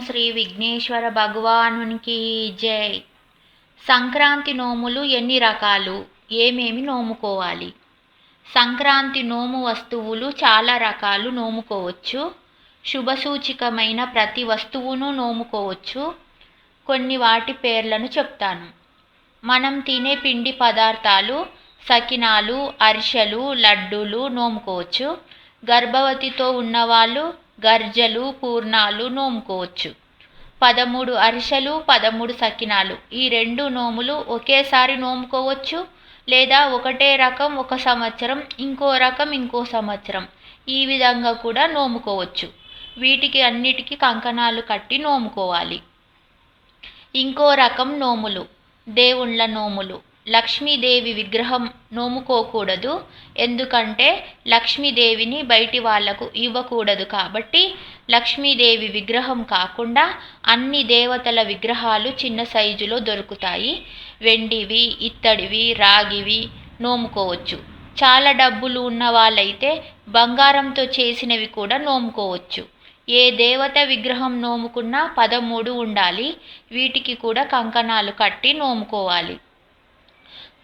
శ్రీ విఘ్నేశ్వర భగవానునికి జై. సంక్రాంతి నోములు ఎన్ని రకాలు? ఏమేమి నోముకోవాలి? సంక్రాంతి నోము వస్తువులు చాలా రకాలు నోముకోవచ్చు. శుభసూచికమైన ప్రతి వస్తువును నోముకోవచ్చు. కొన్ని వాటి పేర్లను చెప్తాను. మనం తినే పిండి పదార్థాలు సకినాలు అరిసెలు లడ్డూలు నోముకోవచ్చు. గర్భవతితో ఉన్నవాళ్ళు గర్జలు పూర్ణాలు నోముకోవచ్చు. పదమూడు అరిసెలు పదమూడు సకినాలు. ఈ రెండు నోములు ఒకేసారి నోముకోవచ్చు లేదా ఒకటే రకం ఒక సంవత్సరం ఇంకో రకం ఇంకో సంవత్సరం. ఈ విధంగా కూడా నోముకోవచ్చు. వీటికి అన్నిటికీ కంకణాలు కట్టి నోముకోవాలి. ఇంకో రకం నోములు. దేవుళ్ళ నోములు. లక్ష్మీదేవి విగ్రహం నోముకోకూడదు. ఎందుకంటే లక్ష్మీదేవిని బయటి వాళ్ళకు ఇవ్వకూడదు కాబట్టి లక్ష్మీదేవి విగ్రహం కాకుండా అన్ని దేవతల విగ్రహాలు చిన్న సైజులో దొరుకుతాయి. వెండివి ఇత్తడివి రాగివి నోముకోవచ్చు. చాలా డబ్బులు ఉన్న వాళ్ళైతే బంగారంతో చేసినవి కూడా నోముకోవచ్చు. ఏ దేవత విగ్రహం నోముకున్నా పదమూడు ఉండాలి. వీటికి కూడా కంకణాలు కట్టి నోముకోవాలి.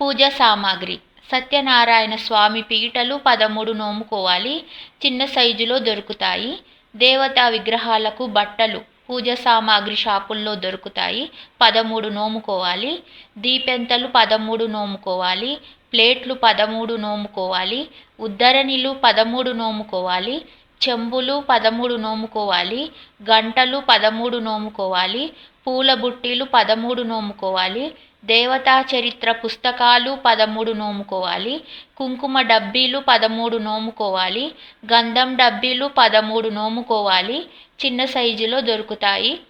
పూజ సామాగ్రి. సత్యనారాయణ స్వామి పీటలు పదమూడు నోముకోవాలి చిన్న సైజులో దొరుకుతాయి. దేవతా విగ్రహాలకు బట్టలు పూజ సామాగ్రి షాపుల్లో దొరుకుతాయి పదమూడు నోముకోవాలి. దీపెంతలు పదమూడు నోముకోవాలి ప్లేట్లు పదమూడు నోముకోవాలి ఉద్దరణిలు పదమూడు నోముకోవాలి చెంబులు పదమూడు నోముకోవాలి గంటలు పదమూడు నోముకోవాలి పూల బుట్టీలు పదమూడు నోముకోవాలి దేవతా చరిత్ర పుస్తకాలు పదమూడు నోముకోవాలి కుంకుమ డబ్బీలు పదమూడు నోముకోవాలి గంధం డబ్బీలు పదమూడు నోముకోవాలి చిన్న సైజులో దొరుకుతాయి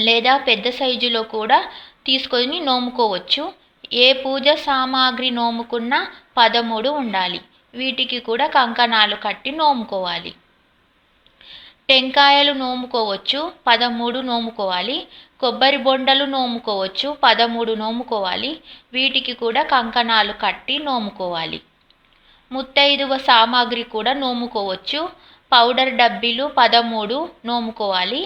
లేదా పెద్ద సైజులో కూడా తీసుకొని నోముకోవచ్చు. ఏ పూజ సామాగ్రి నోముకున్నా పదమూడు ఉండాలి. వీటికి కూడా కంకణాలు కట్టి నోముకోవాలి. టెంకాయలు నోముకోవచ్చు పదమూడు నోముకోవాలి. కొబ్బరి బొండలు నోముకోవచ్చు పదమూడు నోముకోవాలి. వీటికి కూడా కంకణాలు కట్టి నోముకోవాలి. ముత్తైదువ సామాగ్రి కూడా నోముకోవచ్చు. పౌడర్ డబ్బీలు పదమూడు నోముకోవాలి.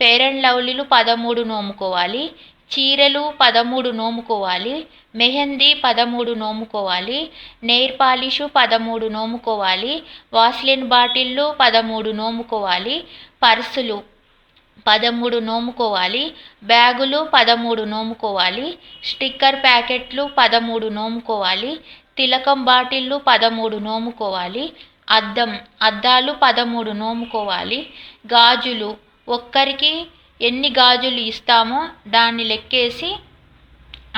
పేరెంట్ లవ్లీలు పదమూడు నోముకోవాలి. చీరలు పదమూడు నోముకోవాలి మెహందీ పదమూడు నోముకోవాలి నెయిర్ పాలిషు పదమూడు నోముకోవాలి వాస్లిన్ బాటిళ్ళు పదమూడు నోముకోవాలి పర్సులు పదమూడు నోముకోవాలి బ్యాగులు పదమూడు నోముకోవాలి స్టిక్కర్ ప్యాకెట్లు పదమూడు నోముకోవాలి తిలకం బాటిళ్ళు పదమూడు నోముకోవాలి అద్దం అద్దాలు పదమూడు నోముకోవాలి గాజులు ఒక్కరికి ఎన్ని గాజులు ఇస్తామో దాన్ని లెక్కేసి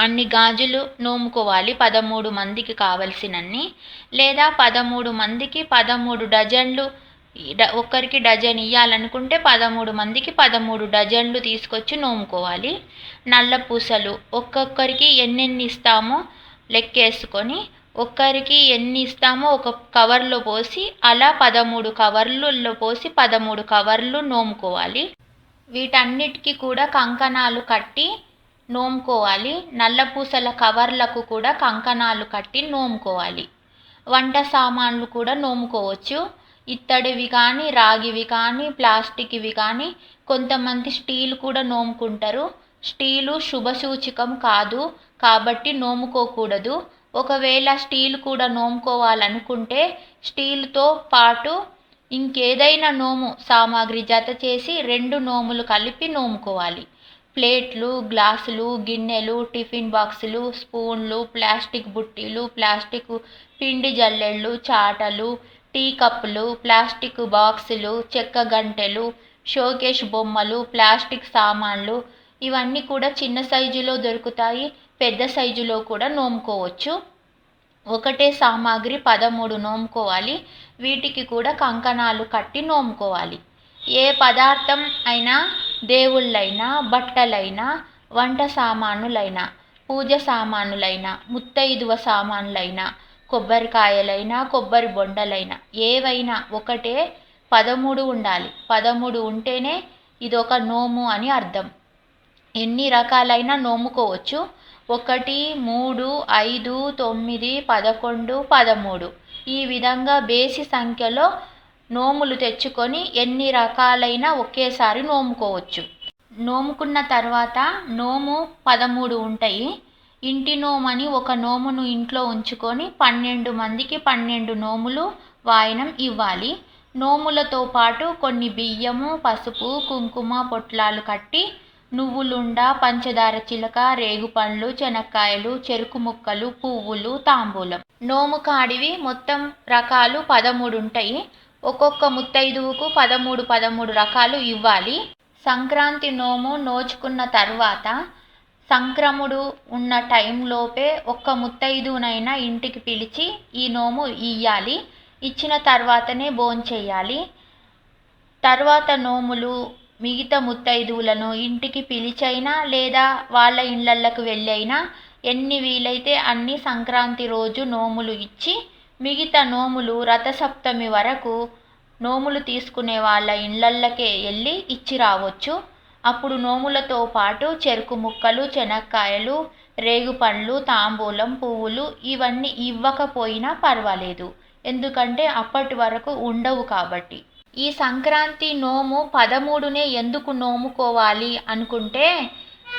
అన్ని గాజులు నోముకోవాలి. పదమూడు మందికి కావలసినన్ని లేదా పదమూడు మందికి పదమూడు డజన్లు ఒక్కరికి డజన్ ఇవ్వాలనుకుంటే పదమూడు మందికి పదమూడు డజన్లు తీసుకొచ్చి నోముకోవాలి. నల్ల పూసలు ఒక్కొక్కరికి ఎన్నెన్ని ఇస్తామో లెక్కేసుకొని ఒక్కరికి ఎన్ని ఇస్తామో ఒక కవర్లో పోసి అలా పదమూడు కవర్లలో పోసి పదమూడు కవర్లు నోముకోవాలి. వీటన్నిటికీ కూడా కంకణాలు కట్టి నోముకోవాలి. నల్ల పూసల కవర్లకు కూడా కంకణాలు కట్టి నోముకోవాలి. వంట సామాన్లు కూడా నోముకోవచ్చు. ఇత్తడివి కానీ రాగివి కానీ ప్లాస్టిక్వి కానీ కొంతమంది స్టీల్ కూడా నోముకుంటారు. స్టీలు శుభసూచకం కాదు కాబట్టి నోముకోకూడదు. ఒకవేళ స్టీల్ కూడా నోముకోవాలనుకుంటే స్టీల్తో పాటు ఇంకేదైనా నోము సామాగ్రి జత చేసి రెండు నోములు కలిపి నోముకోవాలి. ప్లేట్లు గ్లాసులు గిన్నెలు టిఫిన్ బాక్సులు స్పూన్లు ప్లాస్టిక్ బుట్టీలు ప్లాస్టిక్ పిండి జల్లెళ్ళు చాటలు టీ కప్పులు ప్లాస్టిక్ బాక్సులు చెక్క గంటెలు షోకేష్ బొమ్మలు ప్లాస్టిక్ సామాన్లు ఇవన్నీ కూడా చిన్న సైజులో దొరుకుతాయి పెద్ద సైజులో కూడా నోముకోవచ్చు. ఒకటే సామాగ్రి పదమూడు నోముకోవాలి. వీటికి కూడా కంకణాలు కట్టి నోముకోవాలి. ఏ పదార్థం అయినా దేవుళ్ళైనా బట్టలైనా వంట సామానులైనా పూజ సామానులైనా ముత్తైదువ సామానులైనా కొబ్బరికాయలైనా కొబ్బరి బొండలైనా ఏవైనా ఒకటే పదమూడు ఉండాలి. పదమూడు ఉంటేనే ఇదొక నోము అని అర్థం. ఎన్ని రకాలైన నోముకోవచ్చు. ఒకటి మూడు ఐదు తొమ్మిది పదకొండు పదమూడు. ఈ విధంగా బేసి సంఖ్యలో నోములు తెచ్చుకొని ఎన్ని రకాలైన ఒకేసారి నోముకోవచ్చు. నోముకున్న తర్వాత నోము పదమూడు ఉంటాయి. ఇంటి నోమని ఒక నోమును ఇంట్లో ఉంచుకొని పన్నెండు మందికి పన్నెండు నోములు వాయనం ఇవ్వాలి. నోములతో పాటు కొన్ని బియ్యము పసుపు కుంకుమ పొట్లాలు కట్టి నువ్వులుండ పంచదార చిలక రేగుపండ్లు చెనక్కాయలు చెరుకు ముక్కలు పువ్వులు తాంబూలం. నోము కాడివి మొత్తం రకాలు పదమూడు ఉంటాయి ఒక్కొక్క ముత్తైదువుకు పదమూడు పదమూడు రకాలు ఇవ్వాలి. సంక్రాంతి నోము నోచుకున్న తర్వాత సంక్రముడు ఉన్న టైంలోపే ఒక్క ముత్తైదునైనా ఇంటికి పిలిచి ఈ నోము ఇయ్యాలి. ఇచ్చిన తర్వాతనే భోంచేయాలి. తర్వాత నోములు మిగతా ముత్తైదువులను ఇంటికి పిలిచైనా లేదా వాళ్ళ ఇళ్ళకు వెళ్ళైనా ఎన్ని వీలైతే అన్ని సంక్రాంతి రోజు నోములు ఇచ్చి మిగతా నోములు రథసప్తమి వరకు నోములు తీసుకునే వాళ్ళ ఇళ్ళకే వెళ్ళి ఇచ్చి రావచ్చు. అప్పుడు నోములతో పాటు చెరుకు ముక్కలు చెనక్కాయలు రేగుపండ్లు తాంబూలం పువ్వులు ఇవన్నీ ఇవ్వకపోయినా పర్వాలేదు. ఎందుకంటే అప్పటి వరకు ఉండవు కాబట్టి. ఈ సంక్రాంతి నోము పదమూడునే ఎందుకు నోముకోవాలి అనుకుంటే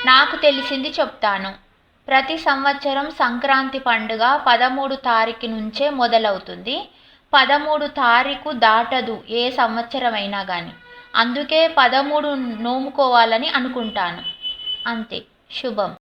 నాకు తెలిసింది చెప్తాను. ప్రతి సంవత్సరం సంక్రాంతి పండుగ పదమూడు తారీఖు నుంచే మొదలవుతుంది. పదమూడు తారీఖు దాటదు ఏ సంవత్సరమైనా కానీ అందుకే పదమూడు నోముకోవాలని అనుకుంటాను. అంతే. శుభం.